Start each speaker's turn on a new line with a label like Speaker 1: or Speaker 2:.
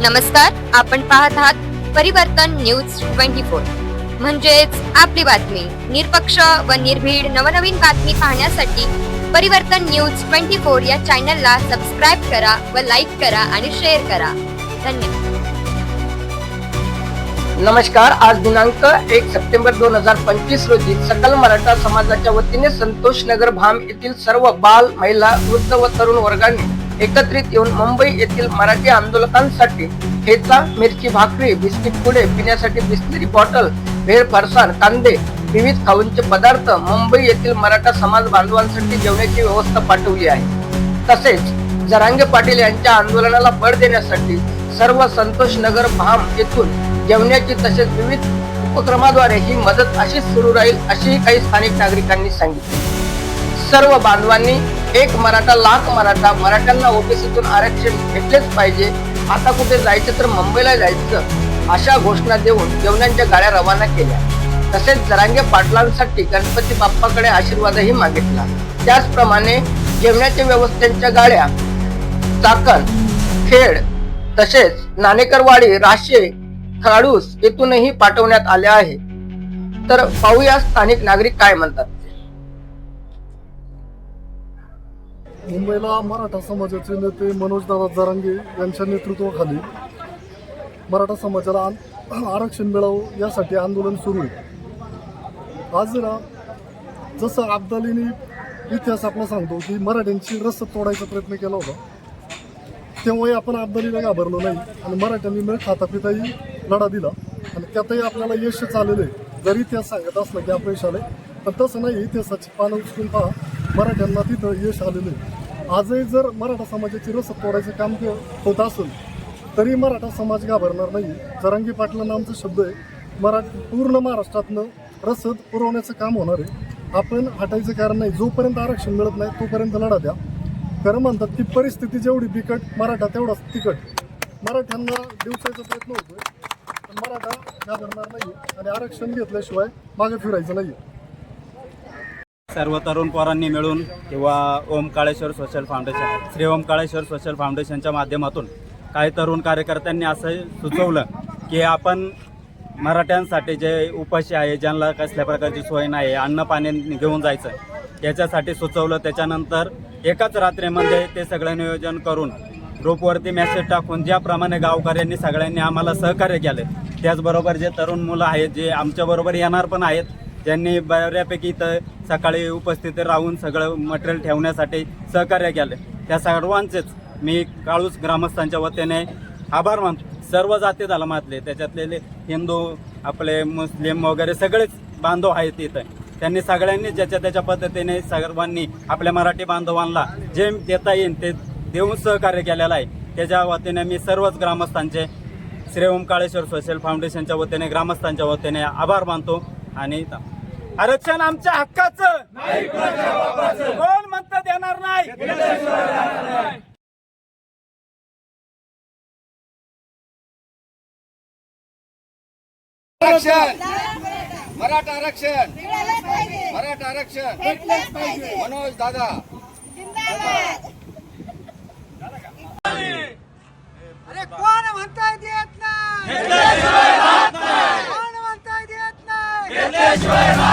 Speaker 1: नमस्कार आपण पाहत आहात परिवर्तन न्यूज ट्वेंटी फोर. म्हणजेच आपली बातमी निरपक्ष व निर्भीड नवनवीन बातमी पाहण्यासाठी परिवर्तन न्यूज ट्वेंटी फोर या चॅनलला सबस्क्राईब करा व लाईक करा आणि शेअर करा. धन्यवाद.
Speaker 2: नमस्कार आज दिनांक एक सप्टेंबर दोन हजार पंचवीस रोजी सकल मराठा समाजाच्या वतीने संतोष नगर भाम येथील सर्व बाल महिला वृद्ध व तरुण वर्गांनी एकत्रित येऊन मुंबई येथील मराठी आंदोलकांसाठी ठेचा मिरची भाकरी बिस्किट पुडे पिण्यासाठी बिस्लरी बॉटल भेळ फरसाण कांदे विविध खाऊंचे पदार्थ मुंबई येथील मराठा समाज बांधवांसाठी जेवण्याची व्यवस्था पाठवली आहे. तसेच जरांगे पाटील यांच्या आंदोलनाला बळ देण्यासाठी सर्व संतोष नगर भाम येथून जेवण्याची तसेच विविध उपक्रमाद्वारे ही मदत अशीच सुरू राहील अशीही काही स्थानिक नागरिकांनी सांगितले. सर्व बांधवांनी एक मराठा लाख मराठा मराठ्यांना ओबीसीतून आरक्षण भेटलेच पाहिजे. आता कुठे जायचं तर मुंबईला जायचं अशा घोषणा देऊन जेवणांच्या गाड्या रवाना केल्या. तसेच जरांगे पाटलांसाठी गणपती बाप्पाकडे आशीर्वादही मागितला. त्याचप्रमाणे जेवणाच्या व्यवस्थेच्या गाड्या चाकण खेड तसेच नाणेकरवाडी राशे खाडूस येथूनही पाठवण्यात आल्या आहे तर पाहूया स्थानिक नागरिक काय म्हणतात.
Speaker 3: मुंबईला मराठा समाजाचे नेते मनोजदादा जरांगे यांच्या नेतृत्वाखाली मराठा समाजाला आरक्षण मिळावं यासाठी आंदोलन सुरू आहे. आज जरा जसं अब्दालीने इतिहास आपला सांगतो की मराठ्यांची रस तोडायचा प्रयत्न केला होता. तेव्हाही आपण अब्दालीला घाबरलो नाही आणि मराठ्यांनी न खाता पिताही लढा दिला. आणि त्यातही आपल्याला यश आलेलं आहे. जर इतिहास सांगत असला की अपयश आले पण तसं नाही. इतिहासाची पानं उचलून पहा. मराठ्यांना तिथं यश आलेलं आहे. आजही जर मराठा समाजाची रस तोडायचं काम होत असेल तरी मराठा समाज घाबरणार नाही. जरांगी पाटलांना आमचा शब्द आहे मरा पूर्ण महाराष्ट्रातनं रसद पुरवण्याचं काम होणार आहे. आपण हटायचं कारण नाही. जोपर्यंत आरक्षण मिळत नाही तोपर्यंत लढा द्या. खरं म्हणतात की परिस्थिती जेवढी बिकट मराठा तेवढाच तिकट मराठ्यांना दिवसाचा प्रयत्न होतोय पण मराठा घाबरणार नाही आणि आरक्षण घेतल्याशिवाय मागे फिरायचं नाही
Speaker 4: सर्व तरुण पोरांनी मिळून किंवा Om Kaleshwar social foundation Shri Om Kaleshwar social फाउंडेशनच्या माध्यमातून काही तरुण कार्यकर्त्यांनी असं सुचवलं की आपण मराठ्यांसाठी जे उपाशी आहे ज्यांना कसल्या प्रकारची सोय नाही अन्न पाणी घेऊन जायचं त्याच्यासाठी सुचवलं. त्याच्यानंतर एकाच रात्रीमध्ये म्हणजे ते सगळं नियोजन करून ग्रुपवरती मेसेज टाकून ज्याप्रमाणे गावकऱ्यांनी सगळ्यांनी आम्हाला सहकार्य केले त्याचबरोबर जे तरुण मुलं आहेत जे आमच्याबरोबर येणार पण आहेत त्यांनी बऱ्यापैकी इथं सकाळी उपस्थित राहून सगळं मटेरियल ठेवण्यासाठी सहकार्य केले. त्या सर्वांचेच मी काळूस ग्रामस्थांच्या वतीने आभार मानतो सर्व जाती धर्मातले त्याच्यातले हिंदू आपले मुस्लिम वगैरे सगळेच बांधव आहेत इथं. त्यांनी सगळ्यांनी ज्याच्या त्याच्या पद्धतीने सर्वांनी आपल्या मराठी बांधवांना जे देता येईल ते देऊन सहकार्य केलेलं आहे. त्याच्या वतीने मी सर्वच ग्रामस्थांचे श्री ओंकाळेश्वर सोशल फाउंडेशनच्या वतीने ग्रामस्थांच्या वतीने आभार मानतो आणि आरक्षण आमच्या हक्काचं. कोण म्हणतं देणार नाही?
Speaker 5: आरक्षण. मराठा आरक्षण. मराठा आरक्षण. मनोज दादा.
Speaker 6: अरे कोण म्हणताय देत नाही? कोण म्हणताय देत नाही?